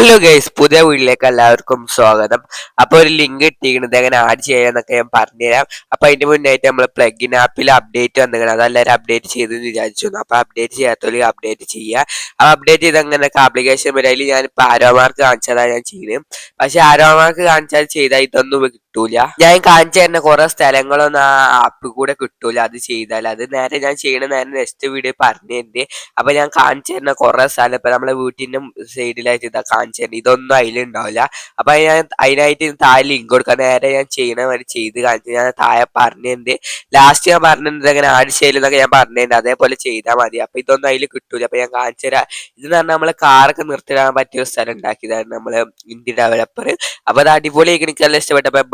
Hello guys പുതിയ വീട്ടിലേക്ക് എല്ലാവർക്കും സ്വാഗതം. അപ്പൊ ഒരു ലിങ്ക് ഇട്ടിരിക്കുന്നത് എങ്ങനെ ആഡ് ചെയ്യാന്നൊക്കെ ഞാൻ പറഞ്ഞുതരാം. അപ്പൊ അതിന്റെ മുന്നായിട്ട് നമ്മൾ പ്ലഗിൻ ആപ്പിൽ അപ്ഡേറ്റ് വന്നിരിക്കണം അതെല്ലാവരും അപ്ഡേറ്റ് ചെയ്തെന്ന് വിചാരിച്ചു അപ്പൊ അപ്ഡേറ്റ് ചെയ്യാത്തവര് അപ്ഡേറ്റ് ചെയ്യുക. അപ്പൊ അപ്ഡേറ്റ് ചെയ്ത് അങ്ങനെ ആപ്ലിക്കേഷൻ വരെ ഞാൻ ഇപ്പൊ ആരോ മാർക്ക് കാണിച്ചതാണ് ഞാൻ ചെയ്യുന്നത് പക്ഷെ ആരോ മാർക്ക് കാണിച്ചാൽ ചെയ്താൽ ഇതൊന്നും കിട്ടൂല. ഞാൻ കാണിച്ചു തരുന്ന കുറെ സ്ഥലങ്ങളൊന്നും ആ ആപ്പിൽ കൂടെ കിട്ടൂല. അത് ചെയ്താൽ അത് നേരെ ഞാൻ ചെയ്യണ നേരെ നെക്സ്റ്റ് വീഡിയോ പറഞ്ഞിട്ടുണ്ട് അപ്പൊ ഞാൻ കാണിച്ചു തരുന്ന കുറെ സ്ഥലം ഇപ്പൊ നമ്മളെ വീട്ടിന്റെ സൈഡിലായിട്ട് ഇതാ കാണിച്ചു തരുന്നത്. ഇതൊന്നും അതിലുണ്ടാവില്ല. അപ്പൊ ഞാൻ അതിനായിട്ട് താഴെ ലിങ്ക് കൊടുക്കാം. നേരെ ഞാൻ ചെയ്യണ വരെ ചെയ്ത് കാണിച്ചു ഞാൻ താഴെ പറഞ്ഞു തരുന്നത് ലാസ്റ്റ് ഞാൻ പറഞ്ഞിരുന്നത് അങ്ങനെ ആഡ് ചെയ്യലെന്നൊക്കെ ഞാൻ പറഞ്ഞു തരുന്നത് അതേപോലെ ചെയ്താൽ മതി. അപ്പൊ ഇതൊന്നും അതിൽ കിട്ടൂല. അപ്പൊ ഞാൻ കാണിച്ചു തരാം. ഇത് പറഞ്ഞാൽ നമ്മളെ കാറൊക്കെ നിർത്തിടാൻ പറ്റിയ ഒരു സ്ഥലം ഉണ്ടാക്കിയതാണ് നമ്മൾ ഇന്ത്യ ഡെവലപ്പർ അപ്പൊ അത് അടിപൊളി എനിക്ക് നല്ല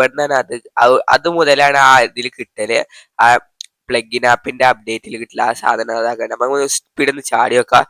ഇവിടുന്നാണ് അത് അത് അത് മുതലാണ് ആ ഇതിൽ കിട്ടൽ. ആ പ്ലഗിൻ ആപ്പിന്റെ അപ്ഡേറ്റിൽ കിട്ടില്ല. ആ സാധനം അതാക്കാൻ നമ്മൾ സ്പീഡ് ഒന്ന് ചാടി വെക്കാം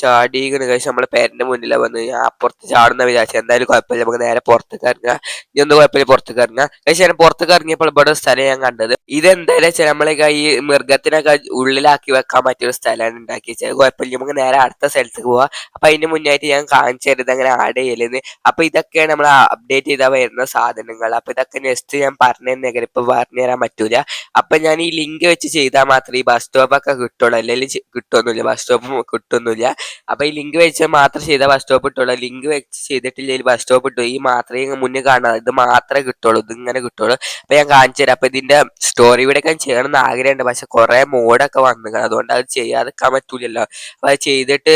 ചാടി ചാടി കഴിച്ച് നമ്മളെ പേരന്റെ മുന്നിൽ വന്ന് ഞാൻ അപ്പുറത്ത് ചാടുന്ന വിചാരിച്ചു എന്തായാലും കുഴപ്പമില്ല. നമുക്ക് നേരെ പുറത്തേക്ക് ഇറങ്ങുക ഇനി ഒന്നും കുഴപ്പമില്ല പുറത്തേക്ക് ഇറങ്ങുക കഴിച്ച് ഞാൻ പുറത്തേക്ക് ഇറങ്ങിയപ്പോൾ ഇവിടെ സ്ഥലം ഞാൻ കണ്ടത്. ഇതെന്തായാലും വെച്ചാൽ നമ്മളെ ഈ മൃഗത്തിനൊക്കെ ഉള്ളിലാക്കി വെക്കാൻ പറ്റിയൊരു സ്ഥലമാണ് ഉണ്ടാക്കി വെച്ചത് കുഴപ്പമില്ല. നമുക്ക് നേരെ അടുത്ത സ്ഥലത്തേക്ക് പോവാം. അപ്പൊ അതിന് മുന്നായിട്ട് ഞാൻ കാണിച്ചു അങ്ങനെ ആഡ് ചെയ്യലെന്ന്. അപ്പൊ ഇതൊക്കെയാണ് നമ്മൾ അപ്ഡേറ്റ് ചെയ്താൽ വരുന്ന സാധനങ്ങൾ. അപ്പൊ ഇതൊക്കെ നെക്സ്റ്റ് ഞാൻ പറഞ്ഞു തന്നെ ഇപ്പൊ പറഞ്ഞു തരാൻ പറ്റൂല. അപ്പൊ ഞാൻ ഈ ലിങ്ക് വെച്ച് ചെയ്താൽ മാത്രമേ ഈ ബസ് സ്റ്റോപ്പ് ഒക്കെ കിട്ടുള്ളൂ. അല്ലെങ്കിൽ കിട്ടുമൊന്നുമില്ല ബസ് സ്റ്റോപ്പ് കിട്ടുന്നില്ല അപ്പൊ ഈ ലിങ്ക് വെച്ച് മാത്രം ചെയ്താൽ ബസ് സ്റ്റോപ്പ് കിട്ടുള്ളൂ. ലിങ്ക് വെച്ച് ചെയ്തിട്ടില്ലെങ്കിൽ ബസ് സ്റ്റോപ്പ് കിട്ടും ഈ മാത്രമേ മുന്നേ കാണാം. ഇത് മാത്രമേ കിട്ടുള്ളൂ. ഇത് ഇങ്ങനെ കിട്ടുള്ളൂ. അപ്പൊ ഞാൻ കാണിച്ചു തരാം. അപ്പൊ ഇതിന്റെ സ്റ്റോറി ഇവിടെ ഒക്കെ ചെയ്യണം എന്ന് ആഗ്രഹമുണ്ട്. പക്ഷെ കുറെ മോഡൊക്കെ വന്നു അതുകൊണ്ട് അത് ചെയ്യാതെ പറ്റൂലല്ലോ. അപ്പൊ അത് ചെയ്തിട്ട്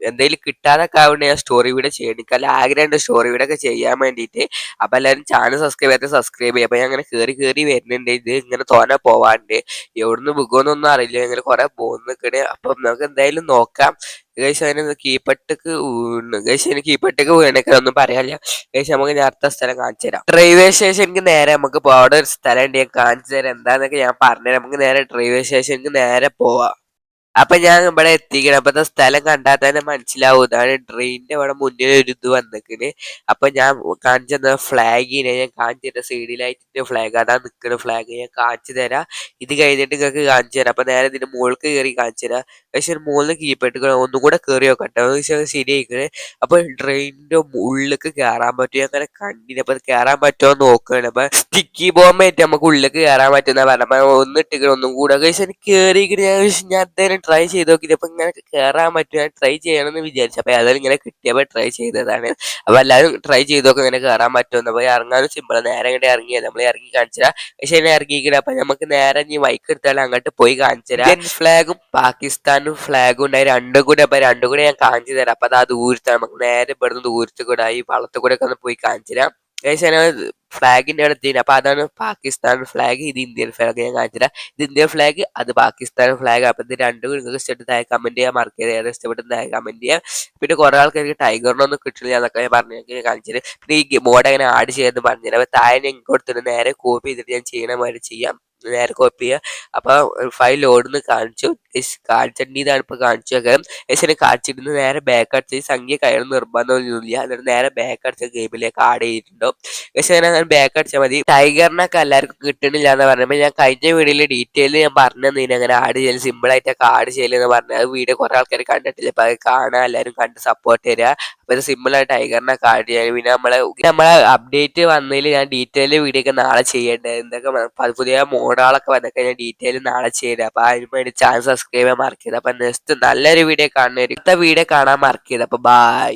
എന്തെങ്കിലും കിട്ടാനൊക്കെ ആവുകൊണ്ട് ഞാൻ സ്റ്റോറി വീഡിയോ ചെയ്യണം എനിക്ക് നല്ല ആഗ്രഹമുണ്ട് സ്റ്റോറി വീഡിയോ ഒക്കെ ചെയ്യാൻ വേണ്ടിയിട്ട് അപ്പൊ എല്ലാവരും ചാനൽ സബ്സ്ക്രൈബ് ചെയ്ത് സബ്സ്ക്രൈബ് ചെയ്യുക അപ്പൊ ഞാൻ അങ്ങനെ കയറി കയറി വരുന്നുണ്ട്. ഇത് ഇങ്ങനെ തോനെ പോവാണ്ട്. എവിടുന്ന് വിൽക്കുമെന്നൊന്നും അറിയില്ല. ഇങ്ങനെ കുറെ പോകുന്നിക്കണേ അപ്പം നമുക്ക് എന്തായാലും നോക്കാം. ഗൈസ് അതിന് കീപ്പട്ടക്ക് വീണ്. ഗൈസ് എനിക്ക് കീപ്പട്ടക്ക് വീണൊക്കെ ഒന്നും പറയാനില്ല. ഗൈസ് നമുക്ക് ഞാൻ അടുത്ത സ്ഥലം കാണിച്ചു തരാം. റെയിൽവേ സ്റ്റേഷനിക്ക് നേരെ നമുക്ക് അവിടെ ഒരു സ്ഥലം ഉണ്ട്. ഞാൻ കാണിച്ചു തരാം. എന്താന്നൊക്കെ ഞാൻ പറഞ്ഞുതരാം നമുക്ക് നേരെ റെയിൽവേ സ്റ്റേഷനിക്ക് നേരെ പോവാം. അപ്പൊ ഞാൻ ഇവിടെ എത്തിക്കണം. അപ്പൊ സ്ഥലം കണ്ടാൽ തന്നെ മനസ്സിലാവും. ഇതാണ് ട്രെയിനിന്റെ അവിടെ മുന്നിൽ ഒരു ഇത് വന്നിക്കണ്. അപ്പൊ ഞാൻ കാണിച്ചു ഫ്ലാഗിനെ ഞാൻ കാണിച്ചു തരാം. സൈഡിലായിട്ട് ഫ്ലാഗ് അതാ നിൽക്കുന്ന ഫ്ലാഗ് ഞാൻ കാണിച്ചു തരാം. ഇത് കഴിഞ്ഞിട്ട് നിങ്ങൾക്ക് കാണിച്ചു തരാം. അപ്പൊ നേരെ ഇതിന്റെ മുകൾക്ക് കയറി കാണിച്ചു തരാം. പക്ഷെ മുകളിൽ കീപ്പിട്ട് ഒന്നും കൂടെ കയറി നോക്കട്ടെ ശരിയായിക്കണ്. അപ്പൊ ട്രെയിനിന്റെ ഉള്ളിലേക്ക് കയറാൻ പറ്റും അങ്ങനെ കണ്ടിന് അപ്പൊ കയറാൻ പറ്റുമോ നോക്കണം. അപ്പൊ സ്റ്റിക്കി ബോംബായിട്ട് നമുക്ക് ഉള്ളിലേക്ക് കയറാൻ പറ്റുന്ന പറഞ്ഞ. ഒന്നിട്ടിക്കണം ഒന്ന് കൂടെ. പക്ഷെ കയറിയിരിക്കണ ഞാൻ ഞാൻ എന്തായാലും ട്രൈ ചെയ്ത് നോക്കി. അപ്പൊ ഇങ്ങനെ കേറാൻ പറ്റും ഞാൻ ട്രൈ ചെയ്യണമെന്ന് വിചാരിച്ചു. അപ്പൊ ഏതായാലും ഇങ്ങനെ കിട്ടിയപ്പോ ട്രൈ ചെയ്തതാണ്. അപ്പൊ എല്ലാവരും ട്രൈ ചെയ്ത് നോക്കി ഇങ്ങനെ കേറാൻ പറ്റുമെന്ന് അപ്പൊ ഇറങ്ങാനും സിമ്പിൾ നേരെ ഇങ്ങോട്ട് ഇറങ്ങിയത് നമ്മൾ ഇറങ്ങി കാണിച്ചാ പക്ഷെ എന്നെ ഇറങ്ങിയിരിക്കണം അപ്പൊ നമുക്ക് നേരെ ഇനി വൈക്ക് എടുത്താലും അങ്ങോട്ട് പോയി കാണിച്ചു തരാം. ഇന്ത്യൻ ഫ്ലാഗും പാകിസ്ഥാനും ഫ്ലാഗും ഉണ്ടായി. രണ്ടും കൂടെ അപ്പൊ രണ്ടും കൂടെ ഞാൻ കാണിച്ചു തരാം. അപ്പൊ അത് ആ ദൂരത്താണ് നമുക്ക് നേരെ ഇവിടുന്ന് ദൂരത്ത് കൂടെ ഈ വള്ളത്തിൽ കൂടെ ഒക്കെ ഒന്ന് പോയി കാണിച്ചു തരാം. ഫ്ലാഗിന്റെ അടുത്ത് അപ്പൊ അതാണ് പാകിസ്ഥാൻ ഫ്ലാഗ് ഇത് ഇന്ത്യൻ ഫ്ലാഗ് ഞാൻ കാണിച്ചില്ല ഇത് ഇന്ത്യൻ ഫ്ലാഗ് അത് പാകിസ്ഥാൻ ഫ്ലാഗ് അപ്പൊ ഇത് രണ്ടും നിങ്ങൾക്ക് ഇഷ്ടപ്പെട്ട് കമന്റ് ചെയ്യാൻ മറക്കരുത് ഏതാ ഇഷ്ടപ്പെട്ട് താഴെ കമന്റ് ചെയ്യാം. പിന്നെ കുറെ ആൾക്കാർക്ക് ടൈഗറിനൊന്നും കിട്ടില്ല എന്നൊക്കെ ഞാൻ പറഞ്ഞു ഞാൻ കാണിച്ചത് പിന്നെ ഈ മോഡ് എങ്ങനെ ആഡ് ചെയ്യാന്ന് പറഞ്ഞു അപ്പൊ താഴെ ഞാൻ കൊടുത്തിട്ട് നേരെ കോപ്പി ചെയ്തിട്ട് ഞാൻ ചെയ്യണ മാതിരി ചെയ്യാം. നേരെ കോപ്പി ചെയ്യുക. അപ്പോൾ ഫയൽ ഓടുന്ന് കാണിച്ചു. കാണിച്ചിട്ടുണ്ട് ഇതാണ് ഇപ്പൊ കാണിച്ചു വെക്കാം എസിനെ കാണിച്ചിരുന്ന്. നേരെ ബാക്ക് അടിച്ച് സംഖ്യ കയറുന്ന നിർബന്ധമൊന്നുമില്ല എന്നിട്ട് നേരെ ബാക്ക് അടിച്ച ഗെയിമിലേക്ക് ആഡ് ചെയ്തിട്ടുണ്ടോ. പക്ഷെ അങ്ങനെ ബാക്ക് അടിച്ചാൽ മതി. ടൈഗറിനൊക്കെ എല്ലാവർക്കും കിട്ടണില്ല എന്ന് പറഞ്ഞപ്പോൾ ഞാൻ കഴിഞ്ഞ വീഡിയോയിൽ ഡീറ്റെയിൽ ഞാൻ പറഞ്ഞു തന്നെ. അങ്ങനെ ആഡ് ചെയ്യൽ സിമ്പിൾ ആയിട്ടൊക്കെ ആഡ് ചെയ്യലെന്ന് പറഞ്ഞാൽ അത് വീഡിയോ കുറേ ആൾക്കാർ കണ്ടിട്ടില്ല. അപ്പൊ അത് കാണാൻ എല്ലാവരും കണ്ട് സപ്പോർട്ട് തരിക അപ്പൊ ഇത് സിമ്പിൾ ആയിട്ട് ടൈഗറിനൊക്കെ ആഡ് ചെയ്യാൻ. പിന്നെ നമ്മളെ നമ്മളെ അപ്ഡേറ്റ് വന്നതിൽ ഞാൻ ഡീറ്റെയിൽ വീഡിയോ ഒക്കെ നാളെ ചെയ്യേണ്ടത് എന്തൊക്കെ പുതിയ പുതിയ മോഡുകളൊക്കെ വന്നൊക്കെ ഞാൻ ഡീറ്റെയിൽ നാളെ ചെയ്തത് അപ്പൊ അതിന് വേണ്ടി ചാനൽ സബ്സ്ക്രൈബ് ചെയ്യാൻ മറക്കരുത് അപ്പൊ നെക്സ്റ്റ് നല്ലൊരു വീഡിയോ കാണുന്നവരും വീഡിയോ കാണാൻ മറക്കരുത് അപ്പൊ ബൈ